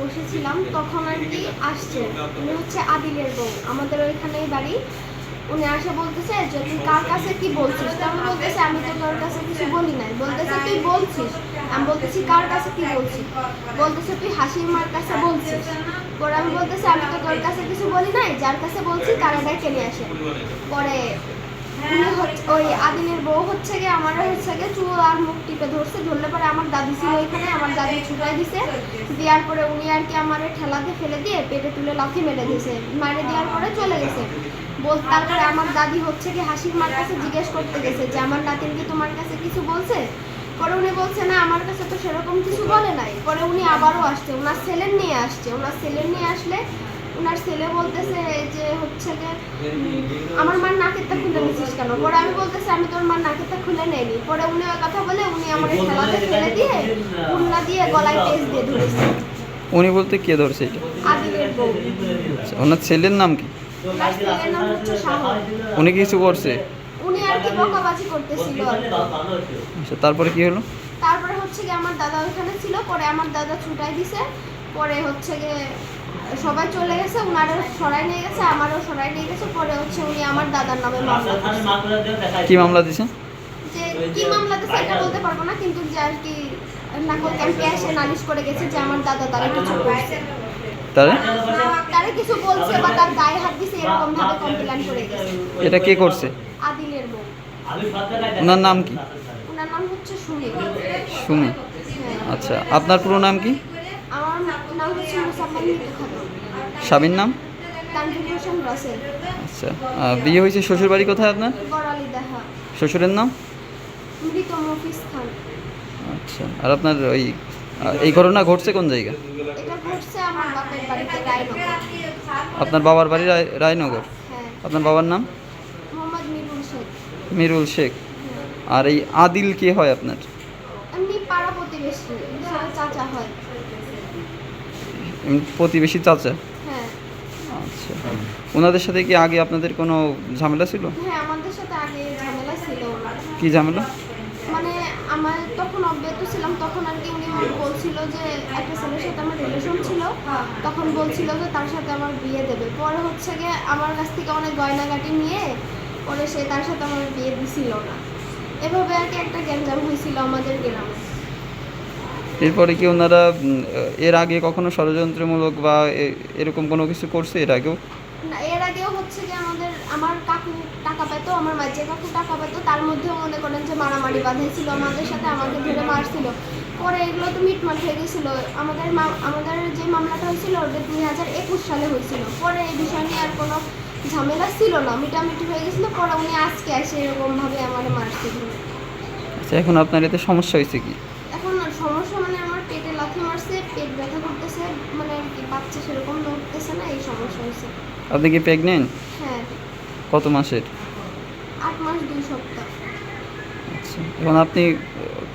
বসেছিলাম, তখন আর কি আসছে। উনি হচ্ছে আদিলের বউ। আমাদের ওইখানেই বাড়ি। উনি আসে বলতেছে, যে তুই কার কাছে কি বলছিস? তো আমি বলতেছি, আমি তো তোর কাছে কিছু বলি নাই। বলতেছে, তুই বলছিস? আমি বলতেছি, কার কাছে কি বলছিস? বলতেছে, তুই হাসির মার কাছে বলছিস। পরে আমি বলতেছি, আমি তো তোর কাছে কিছু বলি নাই। যার কাছে বলছি তারা ডেকে নিয়ে আসে। পরে ওই আদিনের বউ হচ্ছে গিয়ে আমার হচ্ছে গিয়ে চুল আর মুখ টিপে ধরছে, ধরলে পরে আমার দাদি ছিল এখানে, আমার দাদি ছুটাই দিছে। দেওয়ার পরে উনি আর কি আমার ঠেলাতে ফেলে দিয়ে পেটে তুলে লাথি মেরে দেওয়ার পরে চলে গেছে। তারপরে আমার দাদি হচ্ছে কি হাসির মার কাছে জিজ্ঞেস করতে গেছে যে, আমার নাতিন কি তোমার কাছে কিছু বলছে? পরে উনি বলছে, না, আমার কাছে তো সেরকম কিছু বলে নাই। পরে উনি আবারও আসছে, ওনার ছেলের নিয়ে আসছে। ওনার ছেলের নিয়ে আসলে ওনার ছেলে বলতেছে যে, হচ্ছে যে আমার নিছিস কেন? পরে আমি বলতেছি আমি তোর মার নাকেরটা খুলে নেইনি। পরে উনি ওই কথা বলে উনি আমার খেলাতে ফেলে দিয়ে উন্না দিয়ে গলায় পেঁচ দিয়ে ধরেছে। উনি বলতে কে ধরছে এটা? আদিলের বউ। আচ্ছা ওনার ছেলের নাম কি? ছেলের নাম হচ্ছে শাহর উনি কিছু করছে? উনি আর কি বকাবাজি করতেছিল। আর আচ্ছা তারপরে কি হলো? তারপরে হচ্ছে গিয়ে আমার দাদা ওখানে ছিল পরে আমার দাদা ছুটাই দিছে। পরে হচ্ছে গিয়ে সবাই চলে গেছে উনারও সরাই নিয়ে গেছে আমারও সরাই নিয়ে গেছে পরে হচ্ছে উনি আমার দাদার নামে মামলা করছে। কি মামলা দিছে যে কি মামলা দিছে এটা বলতে পারব না কিন্তু যে আর কি নাকল ক্যাম্পে এসে নালিশ করে গেছে যে আমার দাদা তারা কিছু করছে তারে? তারা কিছু বলছে বা তার গায়ে হাত দিছে এরকম ভাবে কমপ্লেন করে গেছে। এটা কে করছে? আদিলের বউ। ওনার নাম কি? ওনার নাম হচ্ছে সুমি সুমি। আচ্ছা আপনার পুরো নাম কি আমার নাম হচ্ছে মুসাম্মান মিতু খাতুন স্বামীর নাম? আচ্ছা বিয়ে হয়েছে শ্বশুর বাড়ি কোথায় আপনার? শ্বশুরের নাম? আচ্ছা আর আপনার ওই এই ঘটনা ঘটছে কোন জায়গা আপনার বাবার বাড়ি রায়- রায়নগর? হ্যাঁ। আপনার বাবার নাম? মিরুল শেখ। হ্যাঁ। আর এই আদিল কে হয় আপনার? চাচা হয়। প্রতিবেশী চাচা? হ্যাঁ। আচ্ছা। ওনাদের সাথে কি আগে আপনাদের কোনো ঝামেলা ছিল? হ্যাঁ আমাদের সাথে আগে ঝামেলা ছিল ওনার কি ঝামেলা? মানে আমার তখন অব্যাহত ছিলাম তখন আর কি উনি বলছিল যে একটা ছেলের সাথে আমার রিলেশন ছিল। তখন বলছিল যে তার সাথে আমার বিয়ে দেবে। পরে হচ্ছে গিয়ে আমার কাছ থেকে অনেক গয়নাগাটি নিয়ে পরে সে তার সাথে আমার বিয়ে দিছিল না। এভাবে আর কি একটা গ্যাঞ্জাম হয়েছিল আমাদের গ্রামে। এরপরে কি ওনারা এর আগে কখনো ষড়যন্ত্রমূলক বা এরকম কোনো কিছু করছে এর আগেও? না এর আগেও হচ্ছে যে আমাদের আমার কাকু টাকা পেতো আমার মাঝে কাকু টাকা পেতো তার মধ্যেও মনে করেন যে মারামারি বাঁধাইছিল আমাদের সাথে আমাকে ধরে মারছিল। পরে এগুলো তো মিটমাট হয়ে গেছিল। আমাদের আমাদের যে মামলাটা হয়েছিল ওটা দুই হাজার একুশ সালে হয়েছিল। পরে এই বিষয় নিয়ে আর কোনো ঝামেলা ছিল না মিটামিটি হয়ে গেছিল। পরে উনি আজকে এসে এরকমভাবে আমার মারছে আচ্ছা এখন আপনার এতে সমস্যা হয়েছে কি এখন সমস্যা মানে আমার পেটে লাথি মারছে পেট ব্যথা করতেছে মানে আর কি বাচ্চা সেরকম নড়তেছে না এই সমস্যা হয়েছে। আপনি কি প্রেগনেন্ট হ্যাঁ। কত মাসের? আট মাস দুই সপ্তাহ। আচ্ছা এখন আপনি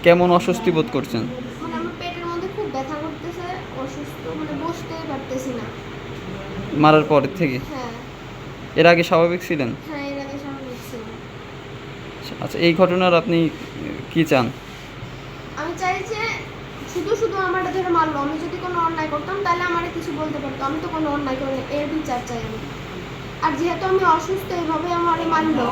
কেমন অস্বস্তি বোধ করছেন? মানে আমার পেটের মধ্যে খুব ব্যথা করতেছে অসুস্থ মানে বসতেই পারতেছি না। মারার পরের থেকে? হ্যাঁ। এর আগে স্বাভাবিক ছিলেন? হ্যাঁ এর আগে স্বাভাবিক ছিল আচ্ছা এই ঘটনার আপনি কি চান? আমি চাই যে শুধু শুধু আমার ধরে মারলো। আমি যদি কোনো অন্যায় করতাম, তাহলে আমার কিছু বলতে পারতো। আমি তো কোনো অন্যায় করি এর বিচার চাই আমি। আর যেহেতু আমি অসুস্থ এইভাবে আমার মারলো।